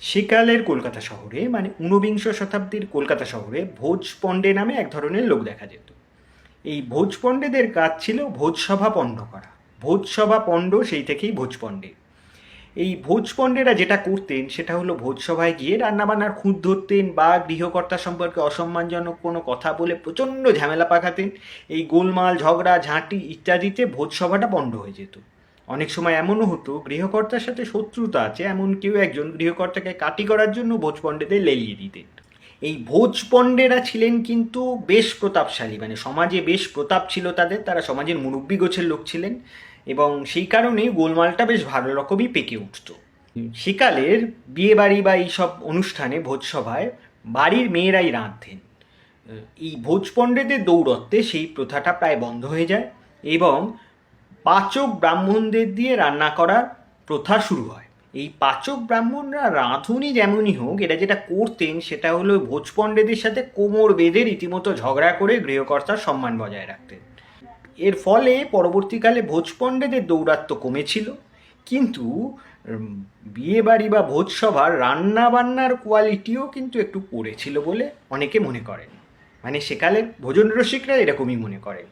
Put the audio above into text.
সেকালের কলকাতা শহরে মানে ঊনবিংশ শতাব্দীর কলকাতা শহরে ভোজ পণ্ডে নামে এক ধরনের লোক দেখা যেত। এই ভোজ পণ্ডেদের কাজ ছিল ভোজসভা পণ্ড করা। ভোজসভা পণ্ড সেই থেকেই ভোজ পণ্ডে এই ভোজ পণ্ডেরা যেটা করতেন সেটা হলো ভোজসভায় গিয়ে রান্নাবান্নার খুঁত ধরতেন বা গৃহকর্তা সম্পর্কে অসম্মানজনক কোনো কথা বলে প্রচণ্ড ঝামেলা পাকাতেন। এই গোলমাল, ঝগড়া, ঝাঁটি ইত্যাদিতে ভোজসভাটা পণ্ড হয়ে যেত। অনেক সময় এমনও হতো, গৃহকর্তার সাথে শত্রুতা আছে, এমন কেউ একজন গৃহকর্তাকে কাটি করার জন্য ভোজ পণ্ডেদের লেলিয়ে দিতেন। এই ভোজ পণ্ডেরা ছিলেন কিন্তু বেশ প্রতাপশালী মানে সমাজে বেশ প্রতাপ ছিল তাদের, তারা সমাজের মুরব্বী গোছের লোক ছিলেন এবং সেই কারণেই গোলমালটা বেশ ভালো রকমই পেকে উঠত। সেকালের বিয়ে বাড়ি বা এইসব অনুষ্ঠানে ভোজসভায় বাড়ির মেয়েরাই রাঁধতেন। এই ভোজ পণ্ডেদের দৌরত্বে সেই প্রথাটা প্রায় বন্ধ হয়ে যায় এবং পাচক ব্রাহ্মণদের দিয়ে রান্না করার প্রথা শুরু হয়। এই পাচক ব্রাহ্মণরা রাঁধুনি যেমনই হোক, এরা যেটা করতেন সেটা হলো ভোজপণ্ডেদের সাথে কোমর বেঁধে রীতিমতো ঝগড়া করে গৃহকর্তার সম্মান বজায় রাখতেন। এর ফলে পরবর্তীকালে ভোজপণ্ডেদের দৌরাত্ম্য কমেছিল। কিন্তু বিয়ে বাড়ি বা ভোজসভার রান্না বান্নার কোয়ালিটিও কিন্তু একটু পড়েছিল বলে অনেকে মনে করেন। মানে সেকালের ভোজন রসিকরা এরকমই মনে করেন।